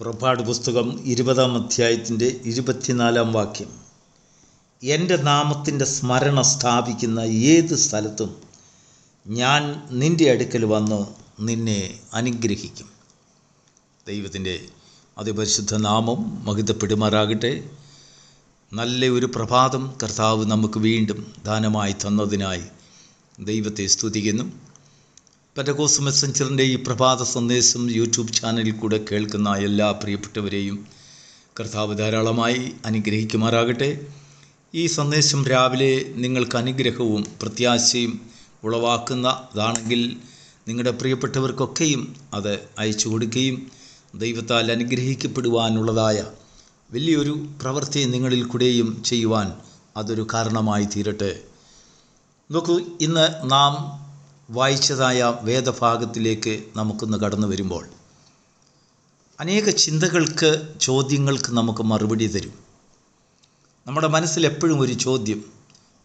പുറപ്പാട് പുസ്തകം ഇരുപതാം അധ്യായത്തിന്റെ ഇരുപത്തിനാലാം വാക്യം. എന്റെ നാമത്തിന്റെ സ്മരണ സ്ഥാപിക്കുന്ന ഏത് സ്ഥലത്തും ഞാൻ നിന്റെ അടുക്കൽ വന്ന് നിന്നെ അനുഗ്രഹിക്കും. ദൈവത്തിന്റെ അതിപരിശുദ്ധ നാമം മഹിതപ്പെടുമാറാകട്ടെ. നല്ല ഒരു പ്രഭാതം കർത്താവ് നമുക്ക് വീണ്ടും ദാനമായി തന്നതിനായി ദൈവത്തെ സ്തുതിക്കുന്നു. പെറ്റകോസ് മെസ്സഞ്ചറിന്റെ ഈ പ്രഭാത സന്ദേശം യൂട്യൂബ് ചാനലിൽ കൂടെ കേൾക്കുന്ന എല്ലാ പ്രിയപ്പെട്ടവരെയും കർത്താവ് ധാരാളമായി അനുഗ്രഹിക്കുമാറാകട്ടെ. ഈ സന്ദേശം രാവിലെ നിങ്ങൾക്ക് അനുഗ്രഹവും പ്രത്യാശയും ഉളവാക്കുന്നതാണെങ്കിൽ നിങ്ങളുടെ പ്രിയപ്പെട്ടവർക്കൊക്കെയും അത് അയച്ചു കൊടുക്കുകയും ദൈവത്താൽ അനുഗ്രഹിക്കപ്പെടുവാനുള്ളതായ വലിയൊരു പ്രവൃത്തി നിങ്ങളിൽ കൂടെയും ചെയ്യുവാൻ അതൊരു കാരണമായി തീരട്ടെ. നോക്കൂ ഇന്ന് നാം വായിച്ചതായ വേദഭാഗത്തിലേക്ക് നമുക്കൊന്ന് കടന്നു വരുമ്പോൾ അനേക ചിന്തകൾക്ക് ചോദ്യങ്ങൾക്ക് നമുക്ക് മറുപടി തരും. നമ്മുടെ മനസ്സിൽ എപ്പോഴും ഒരു ചോദ്യം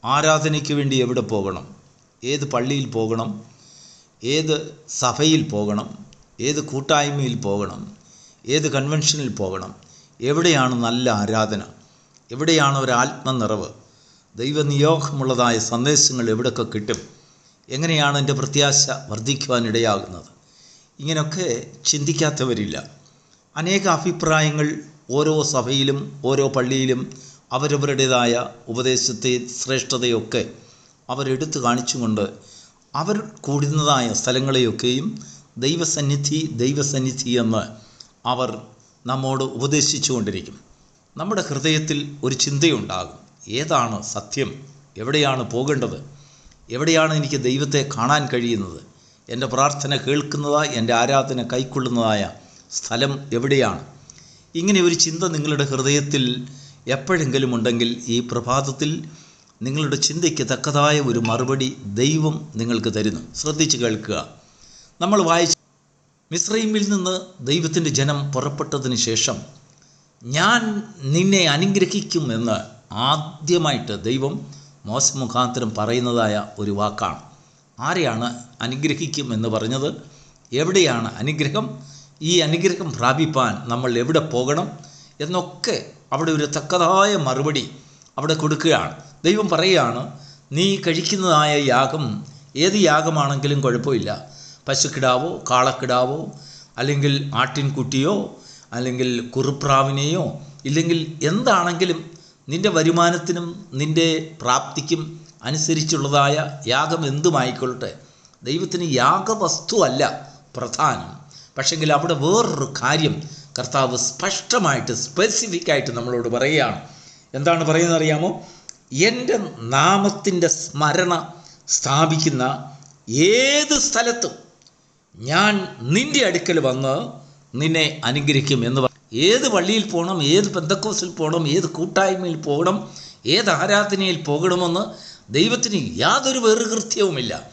ആരാധനയ്ക്ക് വേണ്ടി എവിടെ പോകണം? ഏത് പള്ളിയിൽ പോകണം? ഏത് സഭയിൽ പോകണം? ഏത് കൂട്ടായ്മയിൽ പോകണം? ഏത് കൺവെൻഷനിൽ പോകണം? എവിടെയാണ് നല്ല ആരാധന? എവിടെയാണ് ഒരു ആത്മനിറവ് ദൈവനിയോഗമുള്ളതായ സന്ദേശങ്ങൾ എവിടെയൊക്കെ കിട്ടും? എങ്ങനെയാണ് എന്റെ പ്രത്യാശ വർദ്ധിക്കുവാനിടയാകുന്നത് ഇങ്ങനെയൊക്കെ ചിന്തിക്കാത്തവരില്ല. അനേക അഭിപ്രായങ്ങൾ ഓരോ സഭയിലും ഓരോ പള്ളിയിലും അവരവരുടേതായ ഉപദേശത്തെ ശ്രേഷ്ഠതയൊക്കെ അവരെടുത്തു കാണിച്ചുകൊണ്ട് അവർ കൂടുന്നതായ സ്ഥലങ്ങളെയൊക്കെയും ദൈവസന്നിധി ദൈവസന്നിധി എന്ന് അവർ നമ്മോട് ഉപദേശിച്ചു കൊണ്ടിരിക്കും നമ്മുടെ ഹൃദയത്തിൽ ഒരു ചിന്തയുണ്ടാകും. ഏതാണ് സത്യം? എവിടെയാണ് പോകേണ്ടത്? എവിടെയാണ് എനിക്ക് ദൈവത്തെ കാണാൻ കഴിയുന്നത്? എന്റെ പ്രാർത്ഥന കേൾക്കുന്നതായ എന്റെ ആരാധന കൈക്കൊള്ളുന്നതായ സ്ഥലം എവിടെയാണ്? ഇങ്ങനെ ഒരു ചിന്ത നിങ്ങളുടെ ഹൃദയത്തിൽ എപ്പോഴെങ്കിലും ഉണ്ടെങ്കിൽ ഈ പ്രഭാതത്തിൽ നിങ്ങളുടെ ചിന്തയ്ക്ക് തക്കതായ ഒരു മറുപടി ദൈവം നിങ്ങൾക്ക് തരുന്നു. ശ്രദ്ധിച്ച് കേൾക്കുക. നമ്മൾ വായിച്ച മിസ്രൈമിൽ നിന്ന് ദൈവത്തിന്റെ ജനം പുറപ്പെട്ടതിന് ശേഷം ഞാൻ നിന്നെ അനുഗ്രഹിക്കും എന്ന് ആദ്യമായിട്ട് ദൈവം മോശ മുഖാന്തരം പറയുന്നതായ ഒരു വാക്കാണ്. ആരെയാണ് അനുഗ്രഹിക്കും എന്ന് പറഞ്ഞത്? എവിടെയാണ് അനുഗ്രഹം? ഈ അനുഗ്രഹം പ്രാപിപ്പാൻ നമ്മൾ എവിടെ പോകണം? എന്നൊക്കെ അവിടെ ഒരു തക്കതായ മറുപടി അവിടെ കൊടുക്കുകയാണ്. ദൈവം പറയുകയാണ് നീ കഴിക്കുന്നതായ യാഗം ഏത് യാഗമാണെങ്കിലും കുഴപ്പമില്ല. പശുക്കിടാവോ കാളക്കിടാവോ അല്ലെങ്കിൽ ആട്ടിൻകുട്ടിയോ അല്ലെങ്കിൽ കുറുപ്രാവിനെയോ ഇല്ലെങ്കിൽ എന്താണെങ്കിലും നിന്റെ വരുമാനത്തിനും നിന്റെ പ്രാപ്തിക്കും അനുസരിച്ചുള്ളതായ യാഗം എന്തുമായിക്കൊള്ളട്ടെ? ദൈവത്തിന് യാഗവസ്തു അല്ല പ്രധാനം. പക്ഷെങ്കിൽ അവിടെ വേറൊരു കാര്യം കർത്താവ് സ്പഷ്ടമായിട്ട് സ്പെസിഫിക് ആയിട്ട് നമ്മളോട് പറയുകയാണ്. എന്താണ് പറയുന്നത് അറിയാമോ? എന്റെ നാമത്തിന്റെ സ്മരണ സ്ഥാപിക്കുന്ന ഏത് സ്ഥലത്തും ഞാൻ നിന്റെ അടുക്കൽ വന്ന് നിന്നെ അനുഗ്രഹിക്കും എന്ന് ഏത് പള്ളിയിൽ പോകണം ഏത് പെന്തക്കോസിൽ പോകണം ഏത് കൂട്ടായ്മയിൽ പോകണം ഏത് ആരാധനയിൽ പോകണമെന്ന് ദൈവത്തിന് യാതൊരു വേറുകൃത്യവുമില്ല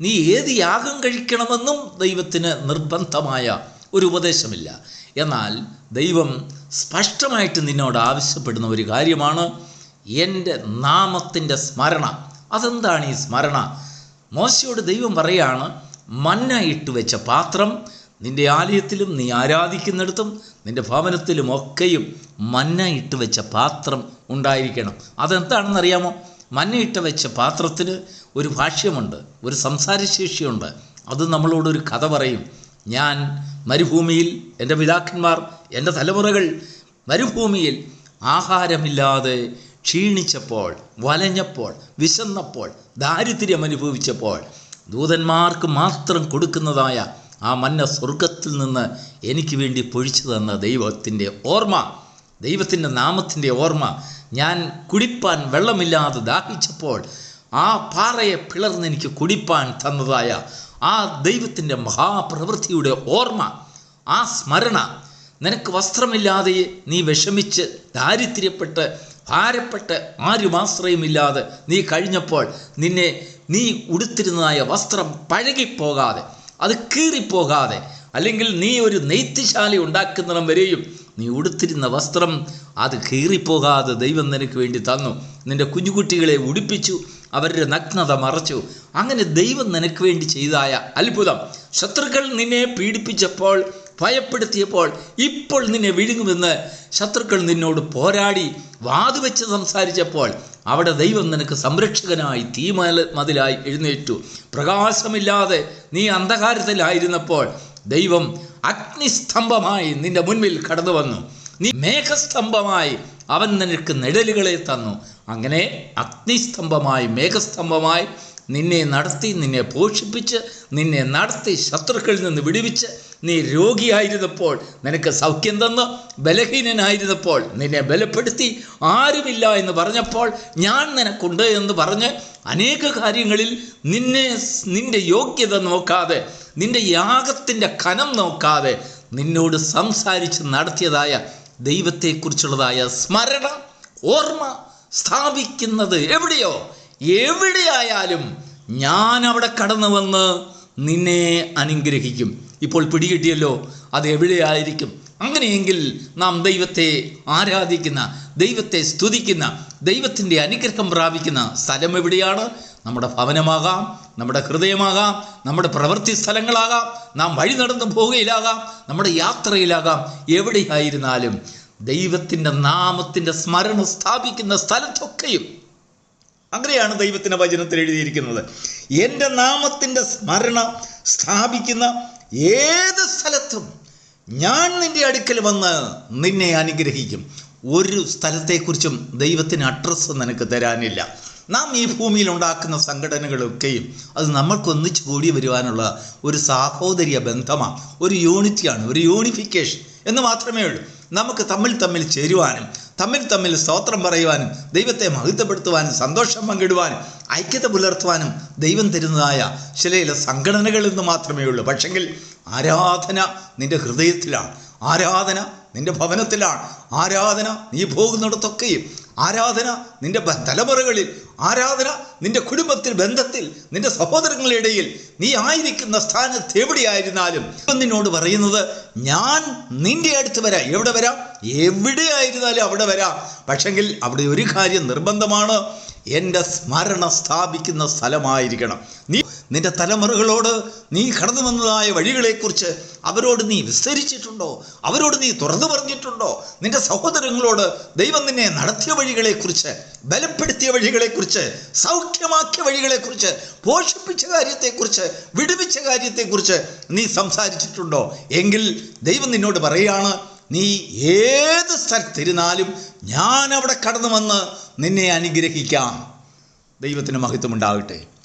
നീ ഏത് യാഗം കഴിക്കണമെന്നും ദൈവത്തിന് നിർബന്ധമായ ഒരു ഉപദേശമില്ല. എന്നാൽ ദൈവം സ്പഷ്ടമായിട്ട് നിന്നോട് ആവശ്യപ്പെടുന്ന ഒരു കാര്യമാണ് എന്റെ നാമത്തിന്റെ സ്മരണ. അതെന്താണ് ഈ സ്മരണ? മോശയോട് ദൈവം പറയാണ് മന്ന ഇട്ട് വെച്ച പാത്രം നിന്റെ ആലയത്തിലും നീ ആരാധിക്കുന്നിടത്തും നിന്റെ ഭവനത്തിലും ഒക്കെയും മന്ന ഇട്ട് വെച്ച പാത്രം ഉണ്ടായിരിക്കണം. അതെന്താണെന്നറിയാമോ? മന്ന ഇട്ട് വെച്ച പാത്രത്തിന് ഒരു ഭാഷ്യമുണ്ട് ഒരു സംസാരശേഷിയുണ്ട്. അത് നമ്മളോടൊരു കഥ പറയും. ഞാൻ മരുഭൂമിയിൽ എന്റെ പിതാക്കന്മാർ എന്റെ തലമുറകൾ മരുഭൂമിയിൽ ആഹാരമില്ലാതെ ക്ഷീണിച്ചപ്പോൾ വലഞ്ഞപ്പോൾ വിശന്നപ്പോൾ ദാരിദ്ര്യം അനുഭവിച്ചപ്പോൾ ദൂതന്മാർക്ക് മാത്രം കൊടുക്കുന്നതായ ആ മന്ന സ്വർഗത്തിൽ നിന്ന് എനിക്ക് വേണ്ടി പൊഴിച്ചു തന്ന ദൈവത്തിന്റെ ഓർമ്മ ദൈവത്തിന്റെ നാമത്തിന്റെ ഓർമ്മ ഞാൻ കുടിപ്പാൻ വെള്ളമില്ലാതെ ദാഹിച്ചപ്പോൾ ആ പാറയെ പിളർന്ന് എനിക്ക് കുടിപ്പാൻ തന്നതായ ആ ദൈവത്തിന്റെ മഹാപ്രവൃത്തിയുടെ ഓർമ്മ ആ സ്മരണ. നിനക്ക് വസ്ത്രമില്ലാതെ നീ വിഷമിച്ച് ദാരിദ്ര്യപ്പെട്ട് ഭാരപ്പെട്ട് ആരും ആശ്രയമില്ലാതെ നീ കഴിഞ്ഞപ്പോൾ നിന്നെ നീ ഉടുത്തിരുന്നതായ വസ്ത്രം പഴകിപ്പോകാതെ അത് കീറിപ്പോകാതെ അല്ലെങ്കിൽ നീ ഒരു നെയ്ത്തുശാല ഉണ്ടാക്കുന്നിടം വരെയും നീ ഉടുത്തിരുന്ന വസ്ത്രം അത് കീറിപ്പോകാതെ ദൈവം നിനക്ക് വേണ്ടി തന്നു. നിന്റെ കുഞ്ഞുകുട്ടികളെ ഉടുപ്പിച്ചു അവരുടെ നഗ്നത മറച്ചു. അങ്ങനെ ദൈവം നിനക്ക് വേണ്ടി ചെയ്തായ അത്ഭുതം. ശത്രുക്കൾ നിന്നെ പീഡിപ്പിച്ചപ്പോൾ ഭയപ്പെടുത്തിയപ്പോൾ ഇപ്പോൾ നിന്നെ വിഴുങ്ങുമെന്ന് ശത്രുക്കൾ നിന്നോട് പോരാടി വാതുവെച്ച് സംസാരിച്ചപ്പോൾ അവിടെ ദൈവം നിനക്ക് സംരക്ഷകനായി തീമല മതിലായി എഴുന്നേറ്റു. പ്രകാശമില്ലാതെ നീ അന്ധകാരത്തിലായിരുന്നപ്പോൾ ദൈവം അഗ്നിസ്തംഭമായി നിന്റെ മുൻപിൽ കടന്നു വന്നു നീ മേഘസ്തംഭമായി അവൻ നിനക്ക് നിഴലുകളെ തന്നു. അങ്ങനെ അഗ്നിസ്തംഭമായി മേഘസ്തംഭമായി നിന്നെ നടത്തി നിന്നെ പോഷിപ്പിച്ച് നിന്നെ നടത്തി ശത്രുക്കളിൽ നിന്ന് വിടുവിച്ച് നീ രോഗിയായിരുന്നപ്പോൾ നിനക്ക് സൗഖ്യം തന്നു ബലഹീനനായിരുന്നപ്പോൾ നിന്നെ ബലപ്പെടുത്തി. ആരുമില്ല എന്ന് പറഞ്ഞപ്പോൾ ഞാൻ നിനക്കുണ്ട് എന്ന് പറഞ്ഞ് അനേക കാര്യങ്ങളിൽ നിന്നെ നിന്റെ യോഗ്യത നോക്കാതെ നിന്റെ യാഗത്തിന്റെ കനം നോക്കാതെ നിന്നോട് സംസാരിച്ച് നടത്തിയതായ ദൈവത്തെക്കുറിച്ചുള്ളതായ സ്മരണ ഓർമ്മ സ്ഥാപിക്കുന്നത് എവിടെയോ എവിടെയായാലും ഞാൻ അവിടെ കടന്നു വന്ന് നിന്നെ അനുഗ്രഹിക്കും. ഇപ്പോൾ പിടികിട്ടിയല്ലോ അത് എവിടെയായിരിക്കും? അങ്ങനെയെങ്കിൽ നാം ദൈവത്തെ ആരാധിക്കുന്ന ദൈവത്തെ സ്തുതിക്കുന്ന ദൈവത്തിന്റെ അനുഗ്രഹം പ്രാപിക്കുന്ന സ്ഥലം എവിടെയാണ്? നമ്മുടെ ഭവനമാകാം നമ്മുടെ ഹൃദയമാകാം നമ്മുടെ പ്രവൃത്തി സ്ഥലങ്ങളാകാം നാം വഴി നടന്നു പോവുകയിലാകാം നമ്മുടെ യാത്രയിലാകാം. എവിടെയായിരുന്നാലും ദൈവത്തിന്റെ നാമത്തിന്റെ സ്മരണ സ്ഥാപിക്കുന്ന സ്ഥലത്തൊക്കെയും അങ്ങനെയാണ് ദൈവത്തിന്റെ വചനത്തിൽ എഴുതിയിരിക്കുന്നത്. എന്റെ നാമത്തിന്റെ സ്മരണ സ്ഥാപിക്കുന്ന ഏത് സ്ഥലത്തും ഞാൻ നിന്റെ അടുക്കൽ വന്ന് നിന്നെ അനുഗ്രഹിക്കും. ഒരു സ്ഥലത്തെക്കുറിച്ചും ദൈവത്തിന് അഡ്രസ്സ് നിനക്ക് തരാനില്ല. നാം ഈ ഭൂമിയിൽ ഉണ്ടാക്കുന്ന സംഘടനകളൊക്കെയും അത് നമ്മൾക്ക് ഒന്നിച്ചു കൂടി വരുവാനുള്ള ഒരു സാഹോദര്യ ബന്ധമാണ് ഒരു യൂണിറ്റിയാണ് ഒരു യൂണിഫിക്കേഷൻ എന്ന് മാത്രമേ ഉള്ളൂ. നമുക്ക് തമ്മിൽ തമ്മിൽ ചേരുവാനും തമ്മിൽ തമ്മിൽ സ്തോത്രം പറയുവാനും ദൈവത്തെ മഹത്വപ്പെടുത്തുവാനും സന്തോഷം പങ്കിടുവാനും ഐക്യത പുലർത്തുവാനും ദൈവം തരുന്നതായ ചില ചില സംഘടനകൾ എന്ന് മാത്രമേ ഉള്ളൂ. പക്ഷെങ്കിൽ ആരാധന നിന്റെ ഹൃദയത്തിലാണ്. ആരാധന നിന്റെ ഭവനത്തിലാണ്. ആരാധന നീ പോകുന്നിടത്തൊക്കെയും ആരാധന നിന്റെ തലമുറകളിൽ ആരാധന നിന്റെ കുടുംബത്തിൽ ബന്ധത്തിൽ നിന്റെ സഹോദരങ്ങളുടെ ഇടയിൽ നീ ആയിരിക്കുന്ന സ്ഥാനത്ത് എവിടെയായിരുന്നാലും ഇപ്പം നിന്നോട് പറയുന്നത് ഞാൻ നിന്റെ അടുത്ത് വരാം. എവിടെ വരാം? എവിടെയായിരുന്നാലും അവിടെ വരാം. പക്ഷെങ്കിൽ അവിടെ ഒരു കാര്യം നിർബന്ധമാണ്. എന്റെ സ്മരണ സ്ഥാപിക്കുന്ന സ്ഥലമായിരിക്കണം. നീ നിന്റെ തലമുറകളോട് നീ കടന്നു വന്നതായ വഴികളെക്കുറിച്ച് അവരോട് നീ വിസ്തരിച്ചിട്ടുണ്ടോ? അവരോട് നീ തുറന്നു പറഞ്ഞിട്ടുണ്ടോ? നിന്റെ സഹോദരങ്ങളോട് ദൈവം നിന്നെ നടത്തിയ വഴികളെക്കുറിച്ച് ബലപ്പെടുത്തിയ വഴികളെക്കുറിച്ച് സൗഖ്യമാക്കിയ വഴികളെക്കുറിച്ച് പോഷിപ്പിച്ച കാര്യത്തെക്കുറിച്ച് വിടുവിച്ച കാര്യത്തെക്കുറിച്ച് നീ സംസാരിച്ചിട്ടുണ്ടോ? എങ്കിൽ ദൈവം നിന്നോട് പറയുകയാണ് നീ ഏത് സ്ഥലത്തിരുന്നാലും ഞാൻ അവിടെ കടന്നു വന്ന് നിന്നെ അനുഗ്രഹിക്കാം. ദൈവത്തിന് മഹത്വമുണ്ടാകട്ടെ.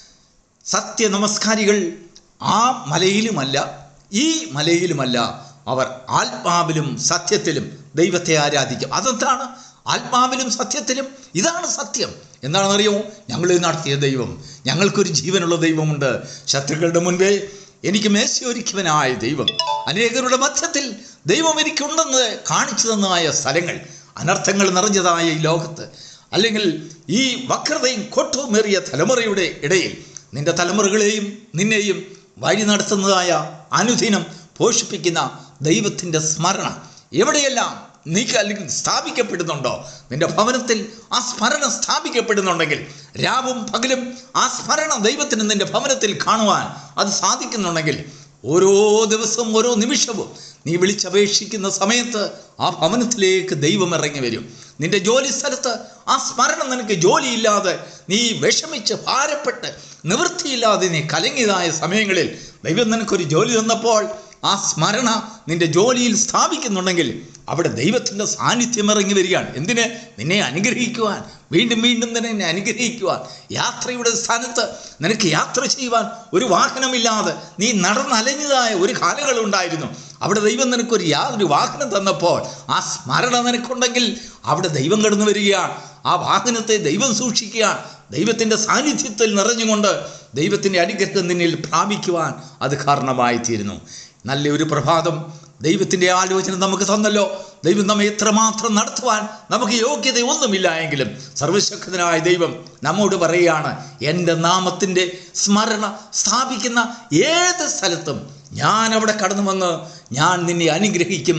സത്യ നമസ്കാരികൾ ആ മലയിലുമല്ല ഈ മലയിലുമല്ല അവർ ആത്മാവിലും സത്യത്തിലും ദൈവത്തെ ആരാധിക്കും. അതെന്താണ്? ആത്മാവിലും സത്യത്തിലും ഇതാണ് സത്യം. എന്താണെന്നറിയുമോ? ഞങ്ങൾ നടത്തിയ ദൈവം ഞങ്ങൾക്കൊരു ജീവനുള്ള ദൈവമുണ്ട്. ശത്രുക്കളുടെ മുൻപേ എനിക്ക് മേശയൊരുക്കിയവനായ ദൈവം അനേകരുടെ മധ്യത്തിൽ ദൈവം എനിക്കുണ്ടെന്ന് കാണിച്ചു തന്നതായ സ്ഥലങ്ങൾ അനർത്ഥങ്ങൾ നിറഞ്ഞതായ ഈ ലോകത്ത് അല്ലെങ്കിൽ ഈ വക്രതയും കൊട്ടുമേറിയ തലമുറയുടെ ഇടയിൽ നിന്റെ തലമുറകളെയും നിന്നെയും വഴി നടത്തുന്നതായ അനുദിനം പോഷിപ്പിക്കുന്ന ദൈവത്തിന്റെ സ്മരണ എവിടെയെല്ലാം നീ അല്ലെങ്കിൽ സ്ഥാപിക്കപ്പെടുന്നുണ്ടോ? നിന്റെ ഭവനത്തിൽ ആ സ്മരണ സ്ഥാപിക്കപ്പെടുന്നുണ്ടെങ്കിൽ രാവും പകലും ആ സ്മരണ ദൈവത്തിന് നിന്റെ ഭവനത്തിൽ കാണുവാൻ അത് സാധിക്കുന്നുണ്ടെങ്കിൽ ഓരോ ദിവസവും ഓരോ നിമിഷവും നീ വിളിച്ചപേക്ഷിക്കുന്ന സമയത്ത് ആ ഭവനത്തിലേക്ക് ദൈവം ഇറങ്ങി വരും. നിന്റെ ജോലി സ്ഥലത്ത് ആ സ്മരണം നിനക്ക് ജോലിയില്ലാതെ നീ വിഷമിച്ച് ഭാരപ്പെട്ട് നിവൃത്തിയില്ലാതെ നീ കലങ്ങിയതായ സമയങ്ങളിൽ ദൈവം നിനക്കൊരു ജോലി തന്നപ്പോൾ ആ സ്മരണ നിന്റെ ജോലിയിൽ സ്ഥാപിക്കുന്നുണ്ടെങ്കിൽ അവിടെ ദൈവത്തിന്റെ സാന്നിധ്യം ഇറങ്ങി വരികയാണ്. എന്തിന്? നിന്നെ അനുഗ്രഹിക്കുവാൻ. വീണ്ടും വീണ്ടും തന്നെ നിന്നെ അനുഗ്രഹിക്കുവാൻ. യാത്രയുടെ സ്ഥാനത്ത് നിനക്ക് യാത്ര ചെയ്യുവാൻ ഒരു വാഹനമില്ലാതെ നീ നടന്നലഞ്ഞതായ ഒരു കാലങ്ങളുണ്ടായിരുന്നു അവിടെ ദൈവം നിനക്കൊരു യാതൊരു വാഹനം തന്നപ്പോൾ ആ സ്മരണ നിനക്കുണ്ടെങ്കിൽ അവിടെ ദൈവം കടന്നു വരികയാണ്. ആ വാഹനത്തെ ദൈവം സൂക്ഷിക്കുകയാണ്. ദൈവത്തിന്റെ സാന്നിധ്യത്തിൽ നിറഞ്ഞുകൊണ്ട് ദൈവത്തിന്റെ അനുഗ്രഹം നിന്നിൽ പ്രാപിക്കുവാൻ അത് കാരണമായി തീരുന്നു നല്ലൊരു പ്രഭാതം ദൈവത്തിന്റെ ആലോചന നമുക്ക് തന്നല്ലോ. ദൈവം നമ്മെ എത്രമാത്രം നടത്തുവാൻ നമുക്ക് യോഗ്യത ഒന്നുമില്ല എങ്കിലും സർവശക്തനായ ദൈവം നമ്മോട് പറയുകയാണ് എന്റെ നാമത്തിന്റെ സ്മരണ സ്ഥാപിക്കുന്ന ഏത് സ്ഥലത്തും ഞാൻ അവിടെ കടന്നു വന്ന് ഞാൻ നിന്നെ അനുഗ്രഹിക്കും